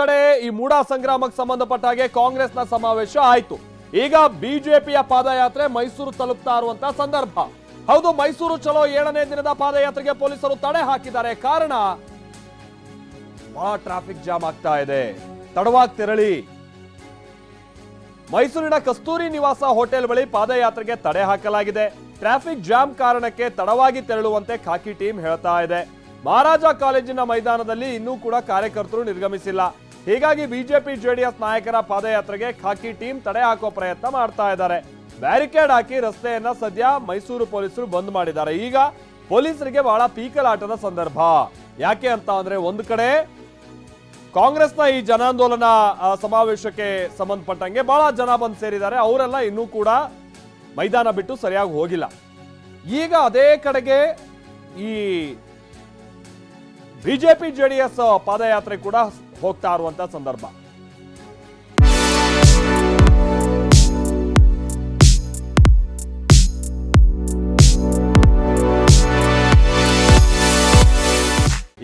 ಕಡೆ ಈ ಮೂಡಾ ಸಂಗ್ರಾಮಕ್ಕೆ ಸಂಬಂಧಪಟ್ಟ ಹಾಗೆ ಕಾಂಗ್ರೆಸ್ನ ಸಮಾವೇಶ ಆಯಿತು. ಈಗ ಬಿಜೆಪಿಯ ಪಾದಯಾತ್ರೆ ಮೈಸೂರು ತಲುಪ್ತಾ ಇರುವಂತಹ ಸಂದರ್ಭ. ಹೌದು, ಮೈಸೂರು ಚಲೋ ಏಳನೇ ದಿನದ ಪಾದಯಾತ್ರೆಗೆ ಪೊಲೀಸರು ತಡೆ ಹಾಕಿದ್ದಾರೆ. ಕಾರಣ? ಬಹಳ ಟ್ರಾಫಿಕ್ ಜಾಮ್ ಆಗ್ತಾ ಇದೆ. ತಡವಾಗಿ ತೆರಳಿ. ಮೈಸೂರಿನ ಕಸ್ತೂರಿ ನಿವಾಸ ಹೋಟೆಲ್ ಬಳಿ ಪಾದಯಾತ್ರೆಗೆ ತಡೆ ಹಾಕಲಾಗಿದೆ. ಟ್ರಾಫಿಕ್ ಜಾಮ್ ಕಾರಣಕ್ಕೆ ತಡವಾಗಿ ತೆರಳುವಂತೆ ಖಾಕಿ ಟೀಮ್ ಹೇಳ್ತಾ ಇದೆ. ಮಹಾರಾಜ ಕಾಲೇಜಿನ ಮೈದಾನದಲ್ಲಿ ಇನ್ನೂ ಕೂಡ ಕಾರ್ಯಕರ್ತರು ನಿರ್ಗಮಿಸಿಲ್ಲ. ಹೀಗಾಗಿ ಬಿಜೆಪಿ ಜೆಡಿಎಸ್ ನಾಯಕರ ಪಾದಯಾತ್ರೆಗೆ ಖಾಕಿ ಟೀಮ್ ತಡೆ ಹಾಕೋ ಪ್ರಯತ್ನ ಮಾಡ್ತಾ ಇದ್ದಾರೆ. ಬ್ಯಾರಿಕೇಡ್ ಹಾಕಿ ರಸ್ತೆಯನ್ನ ಸದ್ಯ ಮೈಸೂರು ಪೊಲೀಸರು ಬಂದ್ ಮಾಡಿದ್ದಾರೆ. ಈಗ ಪೊಲೀಸರಿಗೆ ಬಹಳ ಪೀಕಲಾಟದ ಸಂದರ್ಭ. ಯಾಕೆ ಅಂತ ಅಂದ್ರೆ ಒಂದು ಕಡೆ ಕಾಂಗ್ರೆಸ್ನ ಈ ಜನಾಂದೋಲನ ಸಮಾವೇಶಕ್ಕೆ ಸಂಬಂಧಪಟ್ಟಂಗೆ ಬಹಳ ಜನ ಬಂದು ಸೇರಿದ್ದಾರೆ. ಅವರೆಲ್ಲ ಇನ್ನೂ ಕೂಡ ಮೈದಾನ ಬಿಟ್ಟು ಸರಿಯಾಗಿ ಹೋಗಿಲ್ಲ. ಈಗ ಅದೇ ಕಡೆಗೆ ಈ ಬಿಜೆಪಿ ಜೆಡಿಎಸ್ ಪಾದಯಾತ್ರೆ ಕೂಡ ಹೋಗ್ತಾ ಇರುವಂತ ಸಂದರ್ಭ.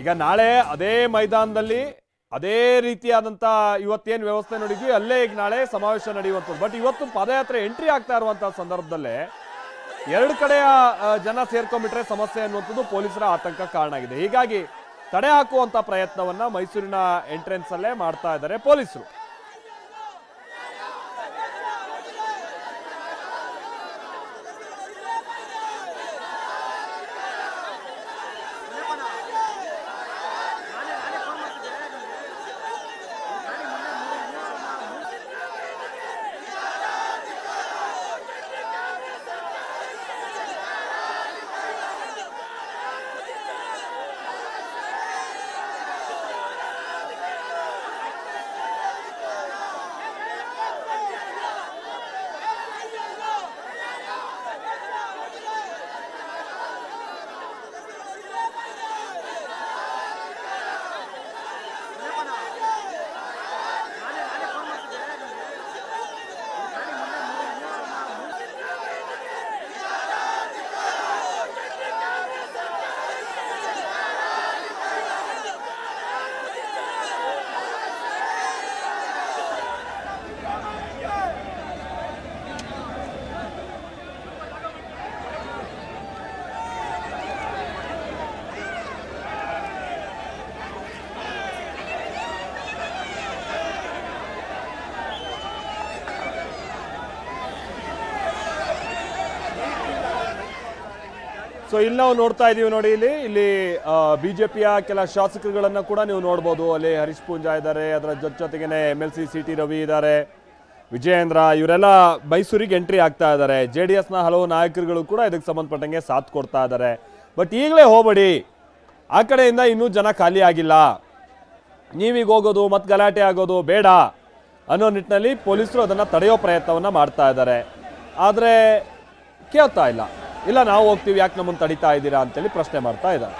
ಈಗ ನಾಳೆ ಅದೇ ಮೈದಾನದಲ್ಲಿ ಅದೇ ರೀತಿಯಾದಂತ ಇವತ್ತೇನು ವ್ಯವಸ್ಥೆ ನೋಡಿದ್ವಿ, ಅಲ್ಲೇ ಈಗ ನಾಳೆ ಸಮಾವೇಶ ನಡೆಯುವಂಥದ್ದು. ಬಟ್ ಇವತ್ತು ಪಾದಯಾತ್ರೆ ಎಂಟ್ರಿ ಆಗ್ತಾ ಇರುವಂತಹ ಸಂದರ್ಭದಲ್ಲೇ ಎರಡು ಕಡೆಯ ಜನ ಸೇರ್ಕೊಂಡ್ಬಿಟ್ರೆ ಸಮಸ್ಯೆ ಅನ್ನುವಂಥದ್ದು ಪೊಲೀಸರ ಆತಂಕ ಕಾರಣ ಆಗಿದೆ. ಹೀಗಾಗಿ ತಡೆ ಹಾಕುವಂತ ಪ್ರಯತ್ನವನ್ನ ಮೈಸೂರಿನ ಎಂಟ್ರೆನ್ಸ್ ಅಲ್ಲೇ ಮಾಡ್ತಾ ಇದ್ದಾರೆ ಪೊಲೀಸರು. ಸೊ ಇಲ್ಲಿ ನಾವು ನೋಡ್ತಾ ಇದೀವಿ ನೋಡಿ, ಇಲ್ಲಿ ಇಲ್ಲಿ ಬಿಜೆಪಿಯ ಕೆಲ ಶಾಸಕರುಗಳನ್ನು ಕೂಡ ನೀವು ನೋಡ್ಬೋದು. ಅಲ್ಲಿ ಹರೀಶ್ ಪೂಂಜಾ ಇದ್ದಾರೆ, ಅದರ ಜೊತೆ ಜೊತೆಗೇನೆ M L C C T Ravi ಇದ್ದಾರೆ, ವಿಜಯೇಂದ್ರ, ಇವರೆಲ್ಲ ಮೈಸೂರಿಗೆ ಎಂಟ್ರಿ ಆಗ್ತಾ ಇದ್ದಾರೆ. ಜೆ ಡಿ ಎಸ್ನ ಹಲವು ನಾಯಕರುಗಳು ಕೂಡ ಇದಕ್ಕೆ ಸಂಬಂಧಪಟ್ಟಂಗೆ ಸಾಥ್ ಕೊಡ್ತಾ ಇದ್ದಾರೆ. ಬಟ್ ಈಗಲೇ ಹೋಗಬೇಡಿ. ಆ ಕಡೆಯಿಂದ ಇನ್ನೂ ಜನ ಖಾಲಿ ಆಗಿಲ್ಲ. ನೀವೀಗ ಹೋಗೋದು, ಮತ್ತೆ ಗಲಾಟೆ ಆಗೋದು ಬೇಡ ಅನ್ನೋ ನಿಟ್ಟಿನಲ್ಲಿ ಪೊಲೀಸರು ಅದನ್ನು ತಡೆಯೋ ಪ್ರಯತ್ನವನ್ನು ಮಾಡ್ತಾ ಇದ್ದಾರೆ. ಆದರೆ ಕೇಳ್ತಾ ಇಲ್ಲ. ಇಲ್ಲ ನಾವು ಹೋಗ್ತೀವಿ ಯಾಕೆ ನಮ್ಮನ್ನು ತಡಿತಾ ಇದ್ದೀರಾ ಅಂತೇಳಿ ಪ್ರಶ್ನೆ ಮಾಡ್ತಾ ಇದ್ದಾರೆ.